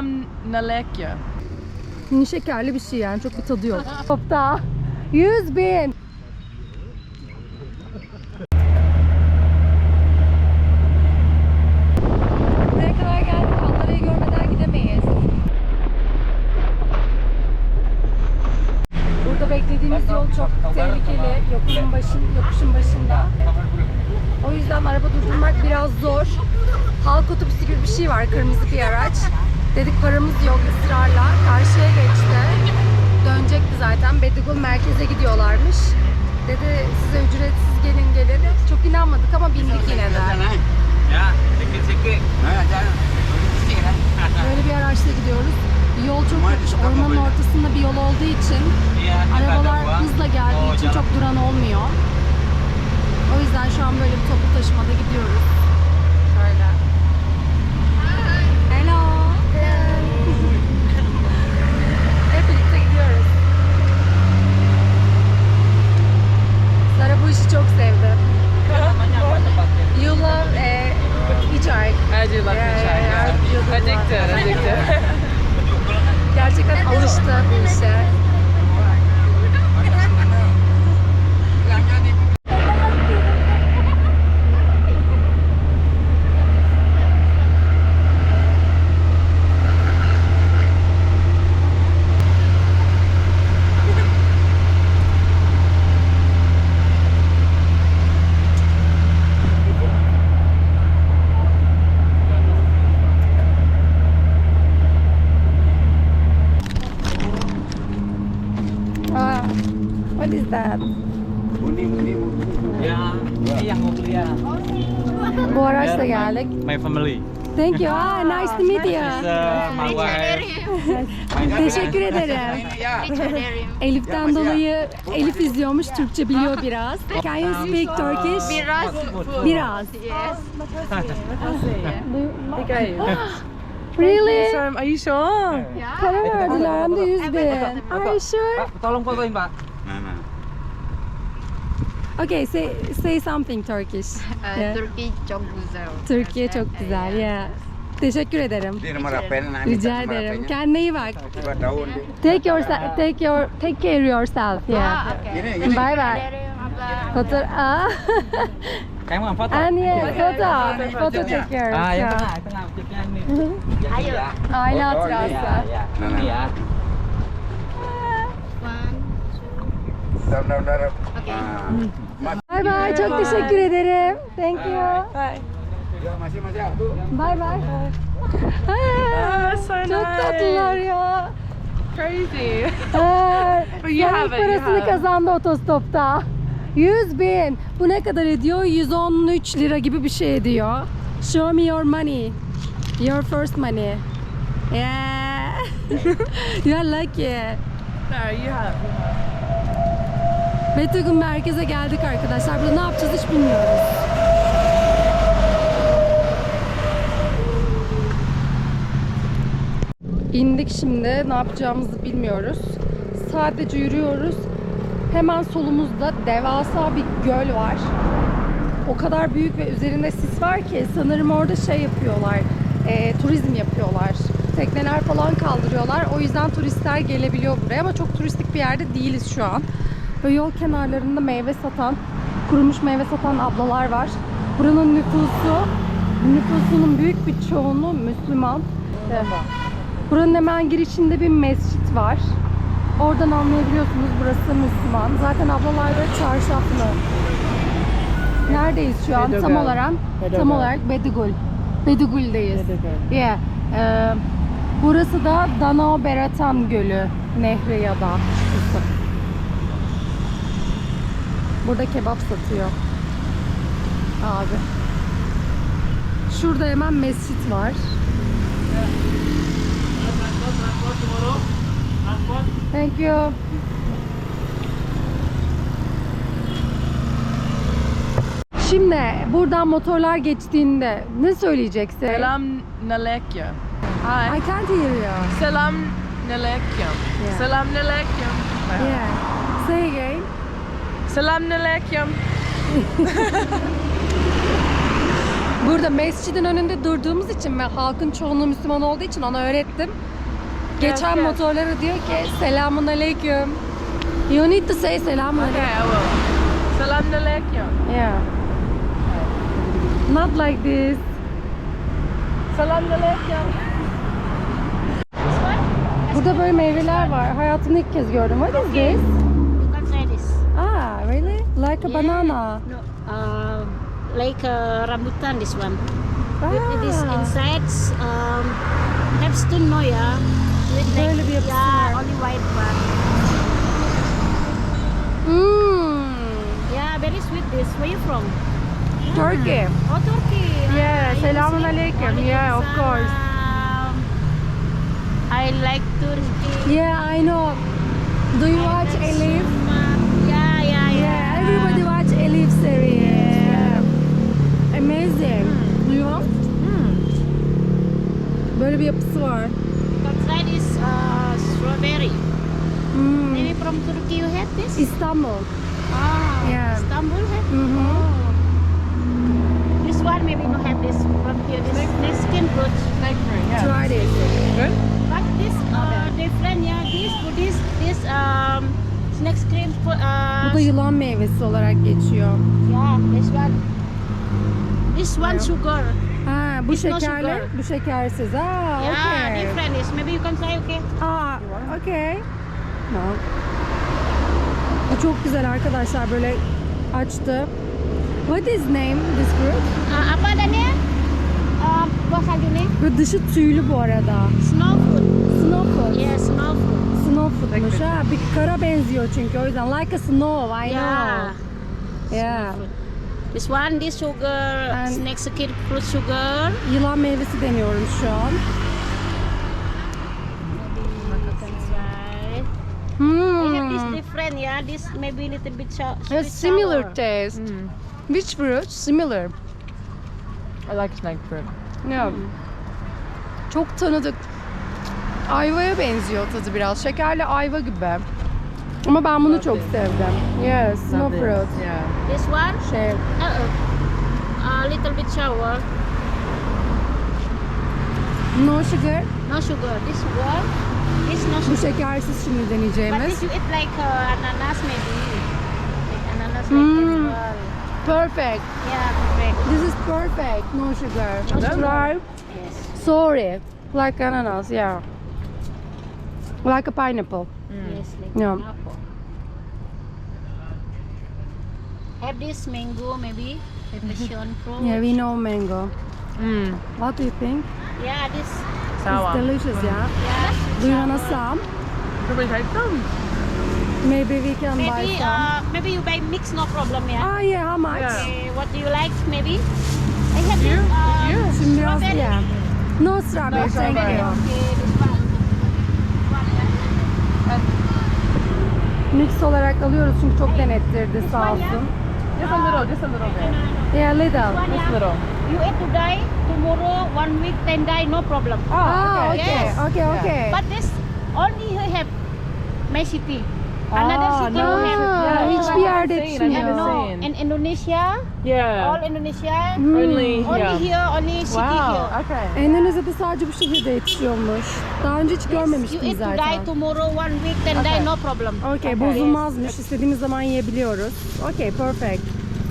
Selamünaleyküm. Mini şekerli bir şey yani çok bir tadı yok. Topta 100 bin. Beklediğimiz yol çok tehlikeli. Yokuşun başında. O yüzden araba durdurmak biraz zor. Halk otobüsü gibi bir şey var, kırmızı bir araç. Dedik paramız yok ısrarla. Karşıya geçti. Dönecekti zaten. Bedigul merkeze gidiyorlarmış. Dedi size ücretsiz gelin gelin. Çok inanmadık ama bindik yine de. Böyle bir araçla gidiyoruz. Yol çok. Ormanın ortasında bir yol olduğu için arabalar hızla geldiği için çok duran olmuyor. O yüzden şu an böyle bir toplu taşımada gidiyoruz. Şöyle. Hello. Hep birlikte gidiyoruz. Sara bu işi çok sevdi. You love eh, hitchhike. I do love Yeah, the yeah, yeah. Addicted, addicted. Gerçekten alıştı bu işe. Ah, what is that? Ya, ini yang mau beli ya. Bu araçla geldik. My family. Thank you. Ah, nice to meet This you. uh, my wife. Teşekkür ederim. Elif'ten dolayı Elif izliyormuş, Türkçe biliyor biraz. Can you speak Turkish? Biraz. Biraz. Yes. Really? Um, are you sure? Para verdiler hem de 100 bin. Are you sure? Tolong fotoin, Pak. Okay, say, say something Turkish. Uh, Yeah. Turkey çok güzel. Türkiye çok güzel. Yeah. Teşekkür ederim. Apa? Rica ederim. Kendine iyi bak. Take your take your take care yourself. Yeah. Ah, Bye bye. Foto ah. Kamu mau foto? Yeah, foto. Foto çekiyoruz. Ah, yang ya. tengah, tengah nih. Yang Ayo. Aile hatırası. Ini ya. One, Bentar, bentar, bentar. Okay. Bye bye. Çok teşekkür ederim. Thank you. Bye bye. Oh, so Çok nice. tatlılar ya. Crazy. Ha, But you have it, you parasını have. kazandı otostopta. 100 bin. Bu ne kadar ediyor? 113 lira gibi bir şey ediyor. Show me your money. Your first money. Yeah. you are lucky. No, you have. Betagün merkeze geldik arkadaşlar. Burada ne yapacağız hiç bilmiyoruz. İndik şimdi. Ne yapacağımızı bilmiyoruz. Sadece yürüyoruz. Hemen solumuzda devasa bir göl var. O kadar büyük ve üzerinde sis var ki sanırım orada şey yapıyorlar. e, turizm yapıyorlar. Tekneler falan kaldırıyorlar. O yüzden turistler gelebiliyor buraya ama çok turistik bir yerde değiliz şu an. Ve yol kenarlarında meyve satan, kurumuş meyve satan ablalar var. Buranın nüfusu, nüfusunun büyük bir çoğunluğu Müslüman. Buranın hemen girişinde bir mescit var. Oradan anlayabiliyorsunuz burası Müslüman. Zaten ablalar da çarşaflı. Neredeyiz şu an? Tam Bedogal. olarak tam Bedogal. olarak Bedigul. Bedigul'deyiz. Yeah. Ee, burası da Danao Beratan Gölü Nehri ya da Burada kebap satıyor. Abi. Şurada hemen mescit var. Thank you. Şimdi buradan motorlar geçtiğinde ne söyleyeceksin? Selamünaleyküm. I Hi. can't hear you. Selamünaleyküm. Yeah. Selamünaleyküm. Yeah. Say again. Selamünaleyküm. Burada mescidin önünde durduğumuz için ve halkın çoğunluğu Müslüman olduğu için ona öğrettim. Geçen yes. motorlara diyor ki selamun aleyküm. You need to say selamun Okay, aleyküm. I will. Salam alaikum. Yeah. Not like this. Salam alaikum. Burada böyle meyveler var. Hayatımda ilk kez gördüm. What is this? Really? Like a Yeah. banana. No, uh, like a rambutan. This one. Ah. With this inside, um, have stone no yeah. With like, yapısı yeah, only white one. Mm. Yeah, very sweet. This. Where you from? Turkey. Oh, Turkey. Yeah, Ah, alaikum. Yeah, of course. I like Turkey. Yeah, I know. Do you watch Elif? Amazing. Do you want? Böyle bir yapısı var. Can try this uh, strawberry. Hmm. Maybe from Turkey you have this? İstanbul. Ah, Yeah. Istanbul have? Mhm. Oh. This one maybe not have this from here. This Mexican fruit. Fruit, yeah. Try this. Good? But this uh, different, yeah. This for this this um snake cream uh Bu da yılan meyvesi olarak geçiyor. yeah. This one. This one sugar. Ha, bu It's no şekerli, sugar. bu şekersiz. Aa, Yeah, okay. different. Is maybe you can try. Okay. Aa, okay. No. Bu çok güzel arkadaşlar böyle açtı. What is name this fruit? Uh, apa adanya? Um, buah salju nih. Böyle dışı tüylü bu arada. Snow fruit. Snowfoot. Yeah, snow fruit. Snowfoot'muş ha. Bir kara benziyor çünkü o yüzden. Like a snow, I Yeah. know. Yeah. This one, this sugar, And- snake skin fruit sugar. Yılan meyvesi deniyorum şu an. Right. I have this Hmm. different, yeah. This maybe little bit sou- A similar sour. taste. Mm. Which fruit? Similar. I like snake fruit. Yeah. Çok tanıdık. Ayvaya benziyor tadı biraz. Şekerli ayva gibi. Ama ben bunu çok sevdim. Yes, snow fruit. Yeah. This one, Şey, uh, a little bit sour. no sugar. No sugar. This sugar. This no Bu sugar. şekersiz şimdi But deneyeceğimiz. this you eat like uh, ananas maybe. Like ananas like Mm. this one. Perfect. Yeah, perfect. This is perfect. No sugar. No sugar. Try. Yes. Sorry. Like ananas, yeah. Like a pineapple. Yes, like Yeah. Have this mango maybe. The passion fruit. Yeah, we know mango. Mm. What do you think? Yeah, this. Sour. It's delicious, yeah. Yeah. Do you wanna sour. some? We take some? Maybe we can buy Maybe some. uh, maybe you buy mix no problem yeah. Ah yeah, how much? Yeah. Okay, what do you like maybe? I have You? this. Uh, You? Şimdi biraz strawberry. yeah. No strawberry, No thank strawberry. you. Okay, this one. One, Mix olarak alıyoruz çünkü çok denettirdi sağ olsun. Just a little, just a little bit. Yeah, little. One, Just a yeah. little. You eat today, tomorrow, one week, ten day, no problem. Ah, okay. okay, Yes. okay, Yeah. okay. But this only you have my city. Another Ah, city no. you have. Ah, Yeah, I çıkmıyor. haven't No, seen. in Indonesia, Yeah. all Indonesia, Hmm. Only only here. here, only city Wow. here. Okay. Endonezya'da sadece bu şehirde yetişiyormuş. Daha önce hiç You görmemiştim eat today, zaten. tomorrow, one week, ten day, Okay. no problem. Okay, bozulmazmış. İstediğimiz zaman yiyebiliyoruz. Okay, perfect.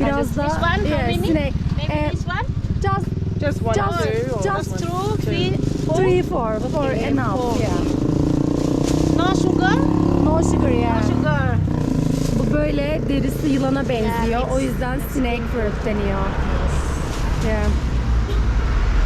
Biraz da This one, how yeah, many? snack. Maybe Eh, this one, just Just one, Just- two, or just two, three, four. three, four, four Okay, enough. four. Yeah. No sugar, No sugar no yeah. sugar. Bu böyle derisi yılana benziyor. it's- o yüzden snake fruit deniyor. Yeah.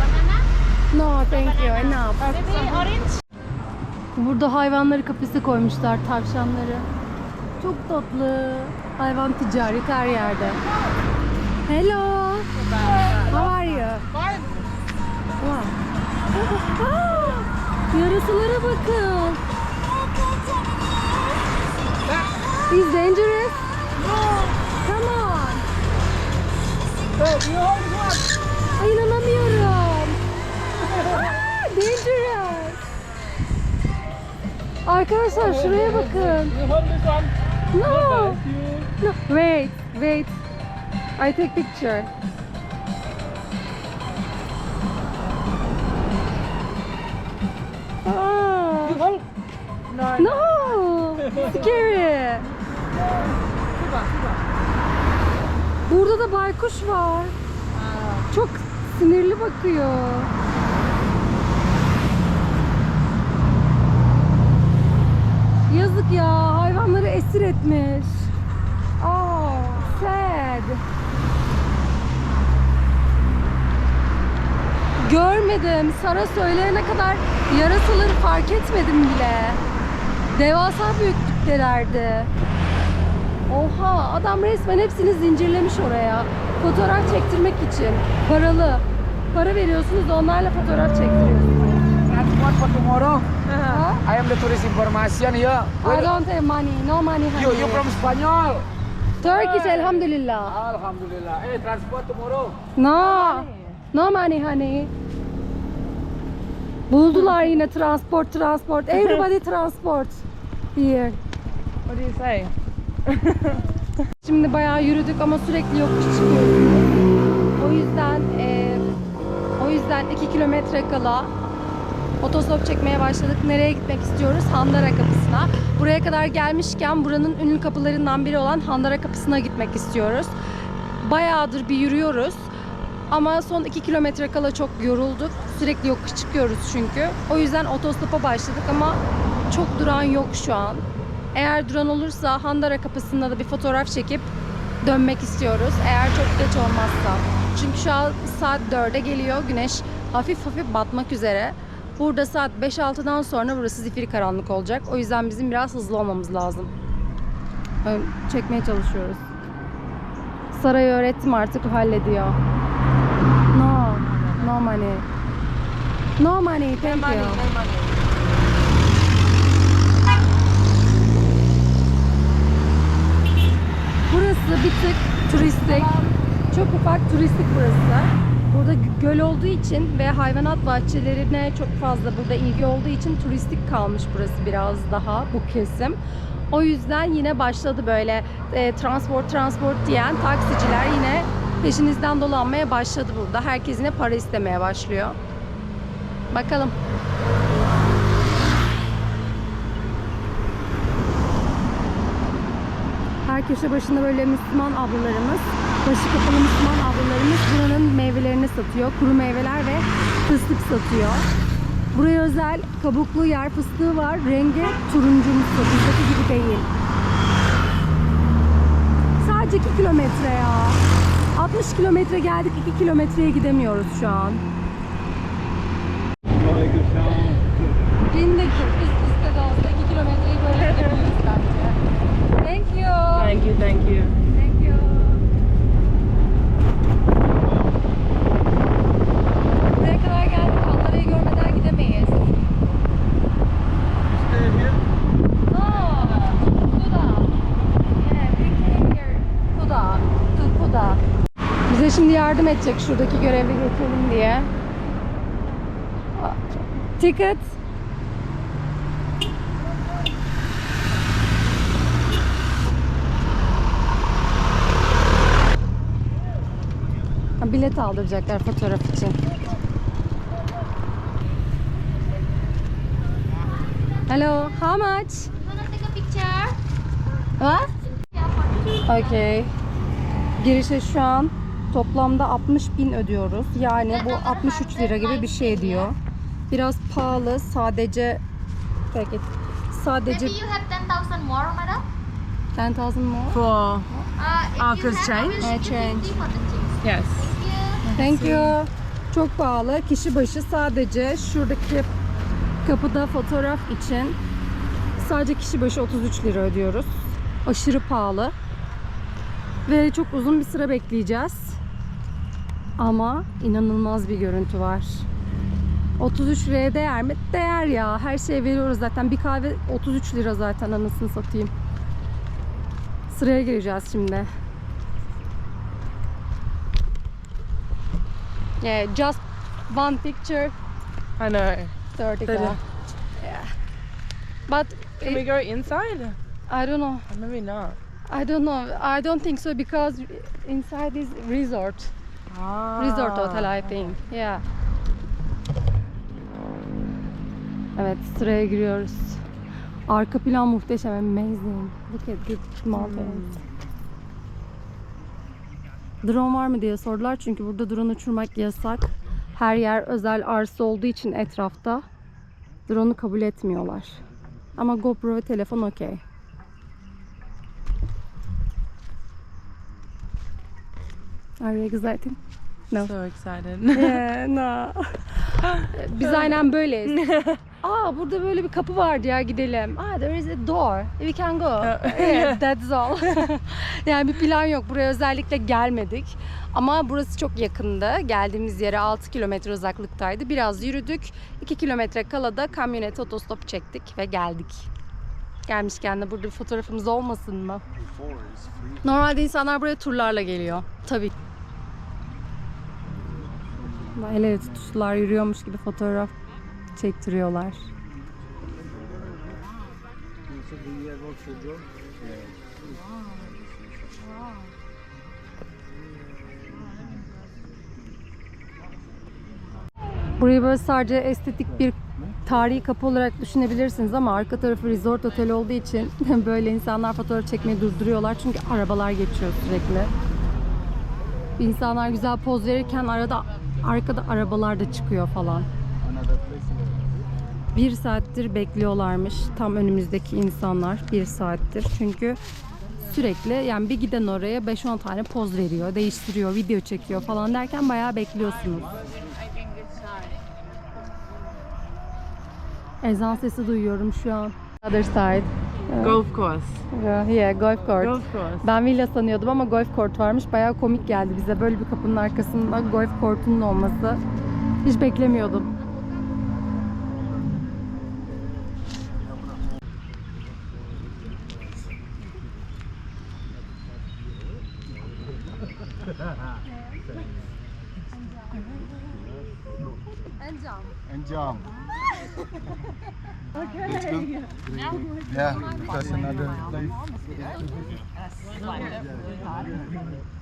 Banana, No, thank you. Enough. maybe orange. Burada hayvanları kafese koymuşlar, tavşanları. Çok tatlı. Hayvan ticaret her yerde. Hello. How are you? Wow. Aa, Yarasılara bakın. He's dangerous. Come on. Ay inanamıyorum. Aa, dangerous. Arkadaşlar şuraya bakın. No. Wait, wait. I take picture. Oh. You want? No. No. Scary. Burada da baykuş var. Çok sinirli bakıyor. Yazık ya hayvanları esir etmiş. Oh, sad. Görmedim. Sara söyleyene kadar yarasaları fark etmedim bile. Devasa büyüklüktelerdi. Oha adam resmen hepsini zincirlemiş oraya. Fotoğraf çektirmek için. Paralı. Para veriyorsunuz onlarla fotoğraf çektiriyorsunuz. Transport for tomorrow. Ha? I am the tourist information here. I don't have money. No money. You, honey. you from Spanyol. Turkish elhamdülillah. Alhamdulillah. Hey, transport tomorrow. No. No money honey. Buldular yine transport transport. Everybody transport. Here. What do you say? Şimdi bayağı yürüdük ama sürekli yokuş çıkıyoruz. O yüzden e, o yüzden 2 kilometre kala otostop çekmeye başladık. Nereye gitmek istiyoruz? Handara Kapısı'na. Buraya kadar gelmişken buranın ünlü kapılarından biri olan Handara Kapısı'na gitmek istiyoruz. Bayağıdır bir yürüyoruz. Ama son 2 kilometre kala çok yorulduk. Sürekli yokuş çıkıyoruz çünkü. O yüzden otostopa başladık ama çok duran yok şu an. Eğer duran olursa Handara kapısında da bir fotoğraf çekip dönmek istiyoruz. Eğer çok geç olmazsa. Çünkü şu an saat 4'e geliyor. Güneş hafif hafif batmak üzere. Burada saat 5-6'dan sonra burası zifiri karanlık olacak. O yüzden bizim biraz hızlı olmamız lazım. Böyle Çekmeye çalışıyoruz. Saray'ı öğrettim artık o hallediyor. No, no money. No money, thank you. Burası bir tık turistik. Çok ufak turistik burası. Burada gö- göl olduğu için ve hayvanat bahçelerine çok fazla burada ilgi olduğu için turistik kalmış burası biraz daha bu kesim. O yüzden yine başladı böyle e, transport transport diyen taksiciler yine peşinizden dolanmaya başladı burada. Herkes yine para istemeye başlıyor. Bakalım. Her köşe başında böyle Müslüman ablalarımız, başı kapalı Müslüman ablalarımız buranın meyvelerini satıyor. Kuru meyveler ve fıstık satıyor. Buraya özel kabuklu yer fıstığı var. Rengi turuncumsu. Bizdeki gibi değil. Sadece 2 kilometre ya. 60 kilometre geldik 2 kilometreye gidemiyoruz şu an. Bindik. Üst üste de olsa 2 kilometreyi böyle gidebiliriz bence. Thank you. Thank you, thank you. Thank you. Buraya kadar geldik. Anlara'yı görmeden gidemeyiz. No. Kuda. Yeah, we came here. Kuda. To Kuda. Bize şimdi yardım edecek şuradaki görevi geçelim diye. Ticket. Ha, bilet aldıracaklar fotoğraf için. Hello, how much? Wanna take a picture? What? Okay. Girişe şu an toplamda 60 bin ödüyoruz. Yani bu 63 lira gibi bir şey diyor. Biraz pahalı. Sadece it. Sadece Maybe you have 10,000 more, madam? 10,000 more. For Uh, Ah, cause have, change? You change. 50 for the change. yes. Thank you. Thank you. Çok pahalı. Kişi başı sadece şuradaki kapıda fotoğraf için sadece kişi başı 33 lira ödüyoruz. Aşırı pahalı. Ve çok uzun bir sıra bekleyeceğiz. Ama inanılmaz bir görüntü var. 33 liraya değer mi? Değer ya. Her şeye veriyoruz zaten. Bir kahve 33 lira zaten anasını satayım. Sıraya gireceğiz şimdi. Yeah, just one picture, I know. 30 Thirty. ka. Yeah. But Can we go inside? I don't know. Maybe not. I don't know. I don't think so because inside is resort. Ah. Resort hotel I think. Yeah. Evet sıraya giriyoruz. Arka plan muhteşem. Amazing. Look at the mountains. Drone var mı diye sordular çünkü burada drone uçurmak yasak. Her yer özel arsa olduğu için etrafta drone'u kabul etmiyorlar. Ama GoPro ve telefon okey. Are you excited? No. So excited. Yeah, no. Biz aynen böyleyiz. Aa burada böyle bir kapı vardı ya gidelim. Aa there is a door. We can go. Yeah, that's all. yani bir plan yok. Buraya özellikle gelmedik. Ama burası çok yakındı. Geldiğimiz yere 6 kilometre uzaklıktaydı. Biraz yürüdük. 2 kilometre kala da kamyonet otostop çektik ve geldik. Gelmişken de burada bir fotoğrafımız olmasın mı? Normalde insanlar buraya turlarla geliyor. Tabii. El ele tutuştular, yürüyormuş gibi fotoğraf çektiriyorlar. Burayı böyle sadece estetik bir tarihi kapı olarak düşünebilirsiniz ama arka tarafı resort otel olduğu için böyle insanlar fotoğraf çekmeyi durduruyorlar çünkü arabalar geçiyor sürekli. İnsanlar güzel poz verirken arada arkada arabalar da çıkıyor falan. Bir saattir bekliyorlarmış tam önümüzdeki insanlar bir saattir çünkü sürekli yani bir giden oraya 5-10 tane poz veriyor, değiştiriyor, video çekiyor falan derken bayağı bekliyorsunuz. Ezan sesi duyuyorum şu an. Other side. Golf course. Yeah, golf court. Golf course. Ben villa sanıyordum ama golf court varmış. Bayağı komik geldi bize. Böyle bir kapının arkasında golf court'unun olması. Hiç beklemiyordum. and jump. that's another.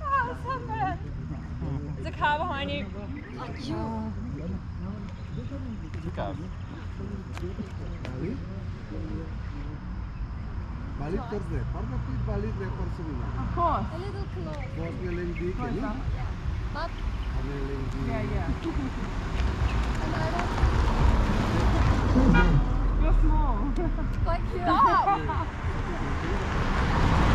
Oh, so. There's a car behind you. Like you. Of course. A little close. Yeah. But. Yeah, yeah. You're small. like you.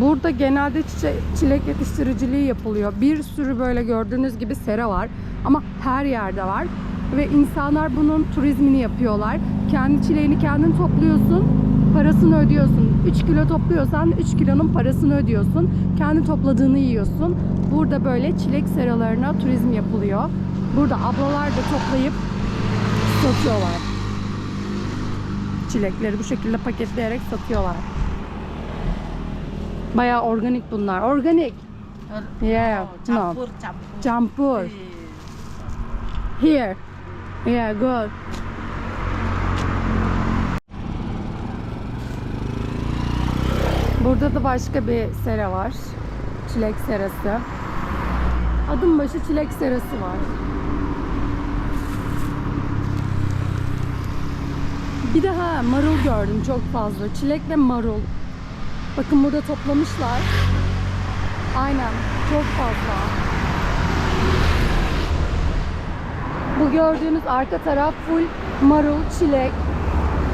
Burada genelde çilek yetiştiriciliği yapılıyor. Bir sürü böyle gördüğünüz gibi sera var. Ama her yerde var. Ve insanlar bunun turizmini yapıyorlar. Kendi çileğini kendin topluyorsun. Parasını ödüyorsun. 3 kilo topluyorsan 3 kilonun parasını ödüyorsun. Kendi topladığını yiyorsun. Burada böyle çilek seralarına turizm yapılıyor. Burada ablalar da toplayıp satıyorlar. Çilekleri bu şekilde paketleyerek satıyorlar. Bayağı organik bunlar. Organik. Yeah. No. Campur, campur. Campur. Here. Yeah, good. Burada da başka bir sera var. Çilek serası. Adım başı çilek serası var. Bir de ha marul gördüm çok fazla. Çilek ve marul. Bakın burada toplamışlar. Aynen çok fazla. Bu gördüğünüz arka taraf full marul, çilek,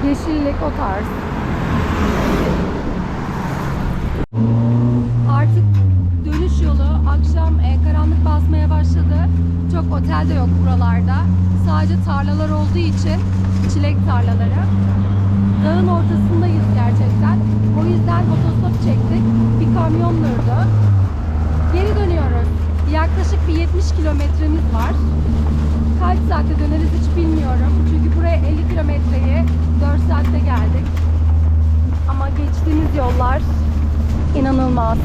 yeşillik o tarz. Artık dönüş yolu akşam e, karanlık basmaya başladı. Çok otel de yok buralarda. Sadece tarlalar olduğu için çilek tarlaları. Dağın ortasındayız gerçekten. O yüzden otostop çektik. Bir kamyon durdu. Geri dönüyoruz. Yaklaşık bir 70 kilometremiz var. Kaç saatte döneriz hiç bilmiyorum. Çünkü buraya 50 kilometreyi 4 saatte geldik. Ama geçtiğimiz yollar inanılmaz.